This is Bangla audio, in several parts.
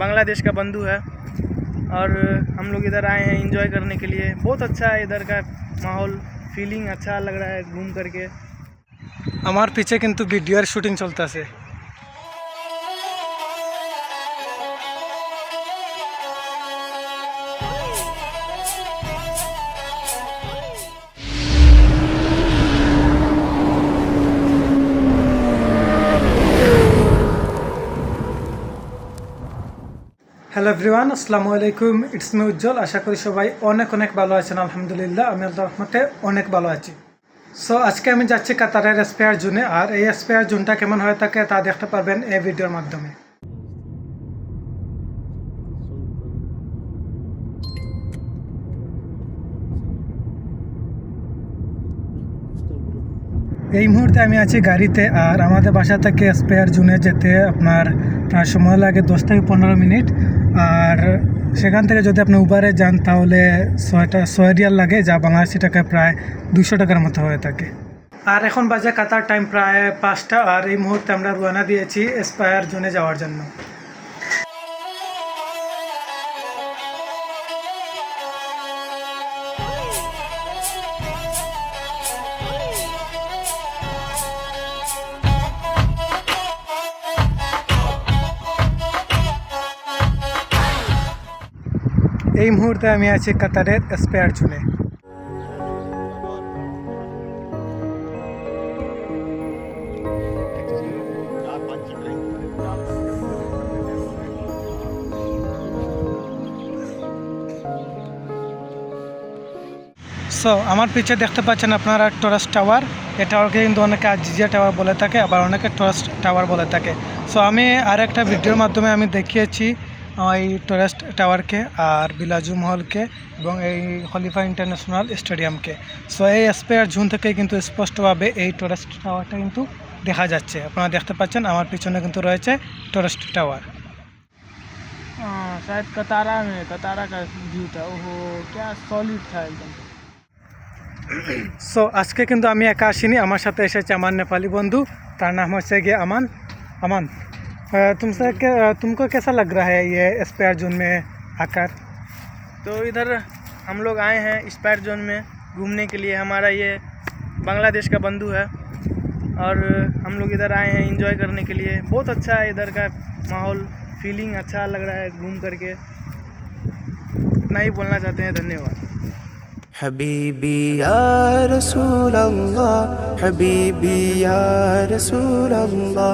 बांग्लादेश का बंधु है। और हम लोग इधर आए हैं इंजॉय करने के लिए। बहुत अच्छा है इधर का माहौल फीलिंग अच्छा लग रहा है घूम करके। हमारे पीछे किंतु वीडियो शूटिंग चलता से। হ্যালো এভরিওয়ান আসসালামু আলাইকুম। ইটস মি উজ্জ্বল। আশা করি সবাই অনেক অনেক ভালো আছেন, আলহামদুলিল্লাহ। আমি আল্লাহ রহমতে অনেক ভালো আছি। সো আজকে আমি যাচ্ছি কাতারের স্পেয়ার জোনে আর এই স্পেয়ার জোনটা কেমন হয়ে থাকে তা দেখতে পারবেন এই ভিডিওর মাধ্যমে। এই মুহূর্তে আমি আছি গাড়িতে। আর আমাদের বাসা থেকে স্পেয়ার জুনে যেতে আপনার সময় লাগে দশ থেকে পনেরো মিনিট। আর সেখান থেকে যদি আপনি উবারে যান, তাহলে ছয়টা, ছয় রিয়াল লাগে, যা বাংলাদেশি টাকায় প্রায় দুশো টাকার মতো হয়ে থাকে। আর এখন বাজে কাতার টাইম প্রায় পাঁচটা। আর এই মুহূর্তে আমরা রোয়ানা দিয়েছি স্পায়ার জোনে যাওয়ার জন্য। এই মুহূর্তে আমি আছি কাতারের স্পেয়ার জোনে সো আমার পিছে দেখতে পাচ্ছেন আপনারা টরাস টাওয়ার এই টাওয়ারকে কিন্তু অনেকে আজিজিয়া টাওয়ার বলে থাকে, আবার অনেকে টরাস টাওয়ার বলে থাকে। সো আমি আর একটা ভিডিওর মাধ্যমে আমি দেখিয়েছি এই টরাস টাওয়ারকে আর বিলাজু মহলকে এবং এই খলিফা ইন্টারন্যাশনাল স্টেডিয়ামকে সো এই স্পেয়ার জুন থেকে কিন্তু স্পষ্টভাবে এই টরাস টাওয়ারটা কিন্তু দেখা যাচ্ছে আপনারা দেখতে পাচ্ছেন আমার পিছনে কিন্তু রয়েছে টরাস টাওয়ার हाँ, शायद कतारा में कतारा का व्यू था ओहो क्या सॉलिड था एकदम সো আজকে কিন্তু আমি একা আসিনি আমার সাথে এসেছে আমার নেপালি বন্ধু তার নাম হচ্ছে গিয়ে আমান আমান আহ, तुमसे क्या तुमको कैसा लग रहा है ये स्पेयर जोन में आकर तो इधर हम लोग आए हैं स्पायर जोन में घूमने के लिए हमारा ये बांग्लादेश का बंधु है और हम लोग इधर आए हैं एंजॉय करने के लिए बहुत अच्छा है इधर का माहौल फीलिंग अच्छा लग रहा है घूम करके इतना ही बोलना चाहते हैं धन्यवाद حبيبي يا رسول الله حبيبي يا رسول الله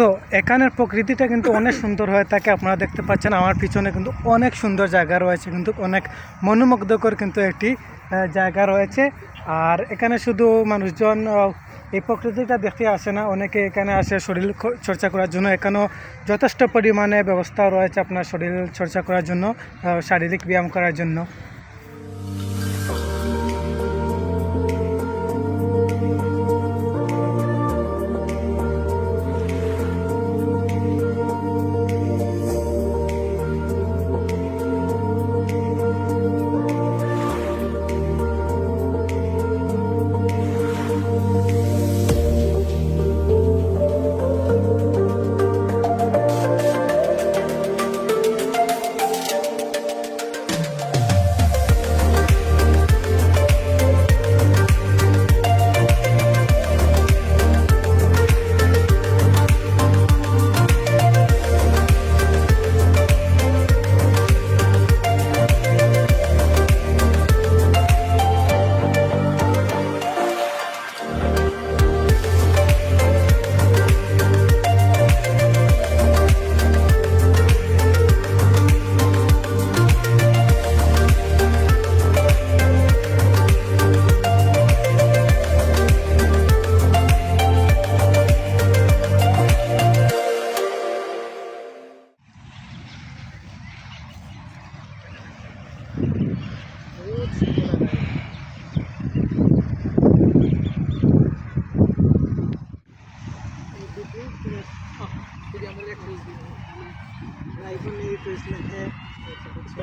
সো এখানের প্রকৃতিটা কিন্তু অনেক সুন্দর হয়ে থাকে আপনারা দেখতে পাচ্ছেন। আমার পিছনে কিন্তু অনেক সুন্দর জায়গা রয়েছে, কিন্তু অনেক মনোমুগ্ধকর কিন্তু একটি জায়গা রয়েছে। আর এখানে শুধু মানুষজন এই প্রকৃতিটা দেখতে আসে না, অনেকে এখানে আসে শরীর চর্চা করার জন্য। এখানেও যথেষ্ট পরিমাণে ব্যবস্থা রয়েছে আপনার শরীর চর্চা করার জন্য শারীরিক ব্যায়াম করার জন্য।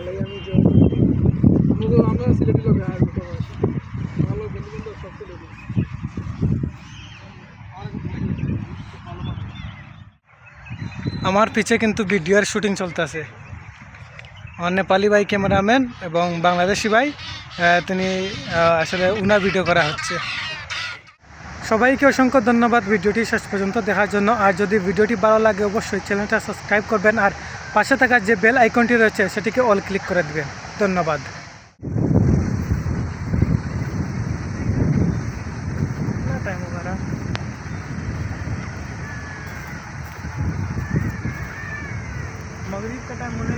আমি আমরা আর ভালো আমার পিছে কিন্তু ভিডিওর শুটিং চলতেছে। আমার নেপালি ভাই ক্যামেরাম্যান এবং বাংলাদেশি ভাই তিনি আসলে উনার ভিডিও করা হচ্ছে। সবাইকে অসংখ্য ধন্যবাদ। ভিডিওটি শেষ পর্যন্ত দেখার জন্য। আর যদি ভিডিওটি ভালো লাগে, অবশ্যই চ্যানেলটা সাবস্ক্রাইব করবেন। আর পাশে থাকা যে বেল আইকনটি রয়েছে, সেটিকে অল ক্লিক করে দেবেন। ধন্যবাদ। मगरीब का टाइम होने